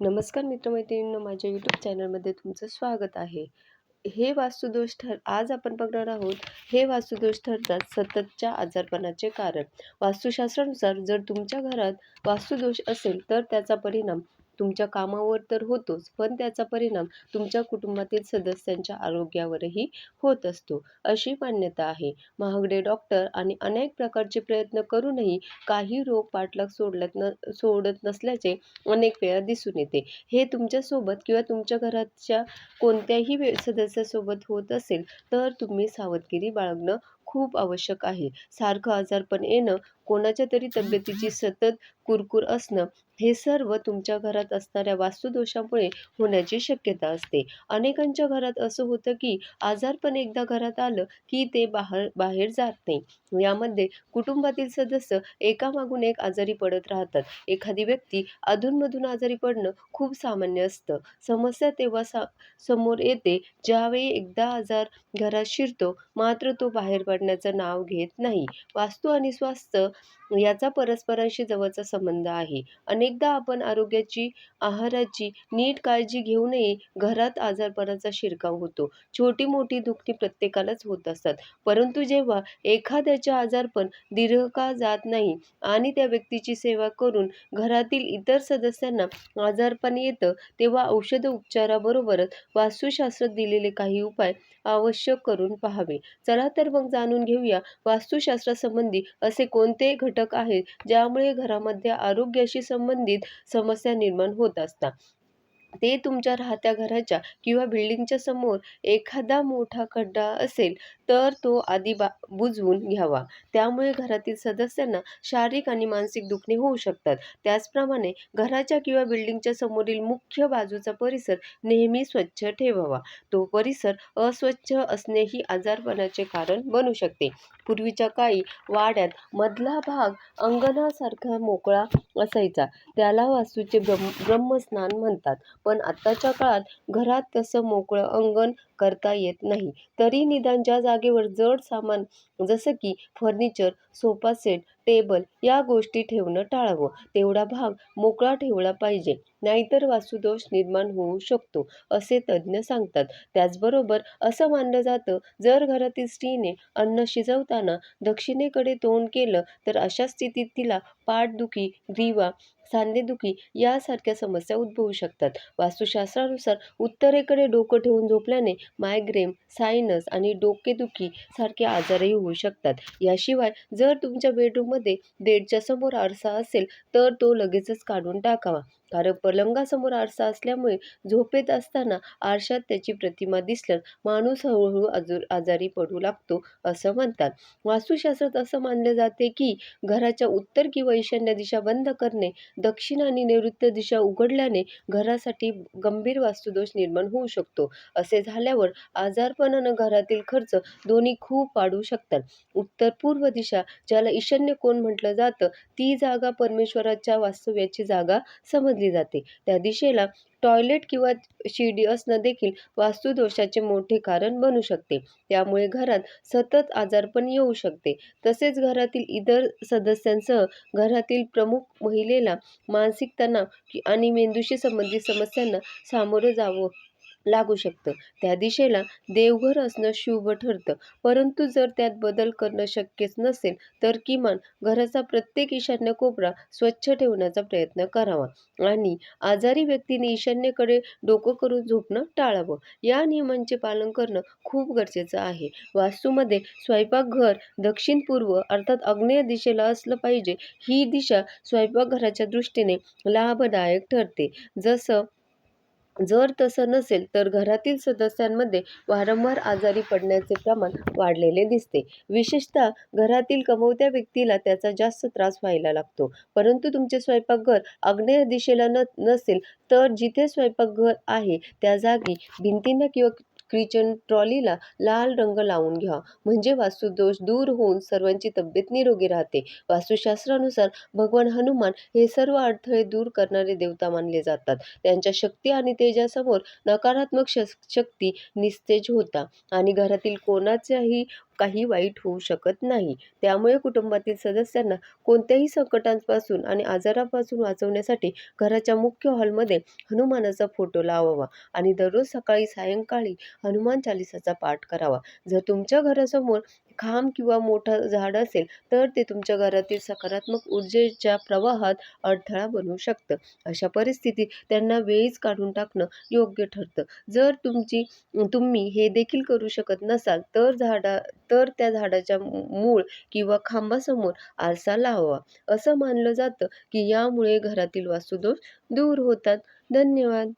नमस्कार मित्रमैत्रिणींनो माझ्या यूट्यूब चॅनलमध्ये तुमचं स्वागत आहे. हे वास्तुदोष ठर आज आपण बघणार आहोत हे वास्तुदोष ठरतात सततच्या आजारपणाचे कारण. वास्तुशास्त्रानुसार जर तुमच्या घरात वास्तुदोष असेल तर त्याचा परिणाम तुमच्या कामावर तर होतोच पण त्याचा परिणाम तुमच्या कुटुंबातील सदस्यांच्या आरोग्यावरही होत असतो. अशी मान्यता आहे. महागडे डॉक्टर आणि अनेक प्रकारचे प्रयत्न करूनही काही रोग पाठलाग सोडल्यात न सोडत नसल्याचे अनेक वेळा दिसून येते. हे तुमच्यासोबत किंवा तुमच्या घराच्या कोणत्याही वे सदस्यासोबत होत असेल तर तुम्ही सावधगिरी बाळगणं खूप आवश्यक आहे. सारखं आजारपण येणं कोणाच्या तरी तब्येतीची सतत कुरकुर असणं हे सर्व तुमच्या घरात असणाऱ्या वास्तुदोषामुळे होण्याची शक्यता असते. अनेकांच्या घरात असं होतं की आजारपण एकदा घरात आलं की ते बाहेर बाहेर जात नाही. यामध्ये कुटुंबातील सदस्य एकामागून एक आजारी पडत राहतात. एखादी व्यक्ती अधूनमधून आजारी पडणं खूप सामान्य असतं. समस्या तेव्हा सा समोर येते. ज्यावेळी एकदा आजार घरात शिरतो मात्र तो बाहेर पडण्याचं नाव घेत नाही. वास्तू आणि स्वास्थ्य याचा परस्परांशी जवळचा संबंध आहे. अनेकदा आपण आरोग्याची आहाराची नीट काळजी घेऊनही घरात आजारपणाचा शिरकाव होतो. छोटी मोठी दुखणी प्रत्येकालाच होत असतात. परंतु जेव्हा एखाद्याचे आजारपण दीर्घकाळ जात नाही आणि त्या व्यक्तीची सेवा करून घरातील इतर सदस्यांना आजारपण येतं तेव्हा औषध उपचाराबरोबरच वास्तुशास्त्रात दिलेले काही उपाय आवश्यक करून पाहावे. चला तर मग जाणून घेऊया वास्तुशास्त्रासंबंधी असे कोणते घटक आहेत ज्यामुळे घरामध्ये आरोग्याशी संबंधित समस्या निर्माण होत असतात. ते तुमच्या राहत्या घराच्या किंवा बिल्डिंगच्या समोर एखादा मोठा खड्डा असेल तर तो आधी बा बुजवून घ्यावा. त्यामुळे घरातील सदस्यांना शारीरिक आणि मानसिक दुखणे होऊ शकतात. त्याचप्रमाणे घराच्या किंवा बिल्डिंगच्या समोरील मुख्य बाजूचा परिसर नेहमी स्वच्छ ठेवावा. तो परिसर अस्वच्छ असणे ही आजारपणाचे कारण बनू शकते. पूर्वीच्या काळी वाड्यात मधला भाग अंगणासारखा मोकळा असायचा. त्याला वास्तूचे ब्रह्म ब्रह्मस्नान म्हणतात. पण आत्ताच्या काळात घरात तसं मोकळं अंगण करता येत नाही. तरी निदान ज्या जागेवर जड सामान जसं की फर्निचर सोफा सेट टेबल या गोष्टी ठेवणं टाळावं तेवढा भाग मोकळा ठेवला पाहिजे. नाहीतर वास्तुदोष निर्माण होऊ शकतो असे तज्ज्ञ सांगतात. त्याचबरोबर असं मानलं जातं जर घरातील स्त्रीने अन्न शिजवताना दक्षिणेकडे तोंड केलं तर अशा स्थितीत तिला पाठदुखी ग्रीवा सांधेदुखी यासारख्या समस्या उद्भवू शकतात. वास्तुशास्त्रानुसार उत्तरेकडे डोकं ठेवून झोपल्याने मायग्रेन सायनस आणि डोकेदुखी सारखे आजारही होऊ शकतात. याशिवाय जर तुमच्या बेडरूममध्ये बेडच्या समोर आरसा असेल तर तो लगेचच काढून टाकावा. कारण पलंगासमोर आरसा असल्यामुळे झोपेत असताना आरशात त्याची प्रतिमा दिसल्यास माणूस हळूहळू आजूर आजारी पडू लागतो असं म्हणतात. वास्तुशास्त्रात असं मानले जाते की घराच्या उत्तर किंवा ईशान्य दिशा बंद करणे दक्षिण आणि नैऋत्य दिशा उघडल्याने घरासाठी गंभीर वास्तुदोष निर्माण होऊ शकतो. असे झाल्यावर आजारपणानं घरातील खर्च दोन्ही खूप वाढू शकतात. उत्तर पूर्व दिशा ज्याला ईशान्य कोण म्हटलं जातं ती जागा परमेश्वराच्या वास्तव्याची जागा समज मानली जाते. त्या दिशेला टॉयलेट किंवा शिडी असणं देखील वास्तुदोषाचे मोठे कारण बनू शकते. त्यामुळे घरात सतत आजारपण येऊ शकते. तसेच घरातील इतर सदस्यांसह घरातील प्रमुख महिलेला मानसिक तणाव आणि मेंदूशी संबंधित समस्यांना सामोरं जावं लागू शकतं. त्या दिशेला देवघर असणं शुभ ठरतं. परंतु जर त्यात बदल करणं शक्यच नसेल तर किमान घराचा प्रत्येक ईशान्य कोपरा स्वच्छ ठेवण्याचा प्रयत्न करावा. आणि आजारी व्यक्तीने ईशान्येकडे डोकं करून झोपणं टाळावं. या नियमांचे पालन करणं खूप गरजेचं आहे. वास्तूमध्ये स्वयंपाकघर दक्षिण पूर्व अर्थात आग्नेय दिशेला असलं पाहिजे ही दिशा स्वयंपाकघराच्या दृष्टीने लाभदायक ठरते. जसं जर तसं नसेल तर घरातील सदस्यांमध्ये वारंवार आजारी पडण्याचे प्रमाण वाढलेले दिसते. विशेषतः घरातील कमवत्या व्यक्तीला त्याचा जास्त त्रास व्हायला लागतो. परंतु तुमचे स्वयंपाकघर आग्नेय दिशेला न नसेल तर जिथे स्वयंपाकघर आहे त्या जागी भिंतींना किंवा किचन ट्रॉलीला लाल रंग लावून घ्या. म्हणजे वास्तुदोष दूर होऊन सर्वांची तब्येत निरोगी राहते. वास्तुशास्त्रानुसार भगवान हनुमान हे सर्व अडथळे दूर करणारे देवता मानले जातात. त्यांच्या शक्ती आणि तेजासमोर नकारात्मक श शक्ती निस्तेज होता. आणि घरातील कोणाच्याही काही वाईट होऊ शकत नाही. त्यामुळे कुटुंबातील सदस्यांना कोणत्याही संकटांपासून आणि आजारापासून वाचवण्यासाठी घराच्या मुख्य हॉलमध्ये हनुमानाचा फोटो लावावा आणि दररोज सकाळी सायंकाळी हनुमान चालिसाचा पाठ करावा. जर तुमच्या घरासमोर खांब किंवा मोठं झाड असेल तर ते तुमच्या घरातील सकारात्मक ऊर्जेच्या प्रवाहात अडथळा बनवू शकतं. अशा परिस्थितीत त्यांना वेळीच काढून टाकणं योग्य ठरतं. जर तुमची तुम्ही हे देखील करू शकत नसाल तर झाडा तर त्या झाडाच्या मूळ किंवा खांबासमोर आरसा लावावा असं मानलं जातं की यामुळे घरातील वास्तुदोष दूर होतात. धन्यवाद.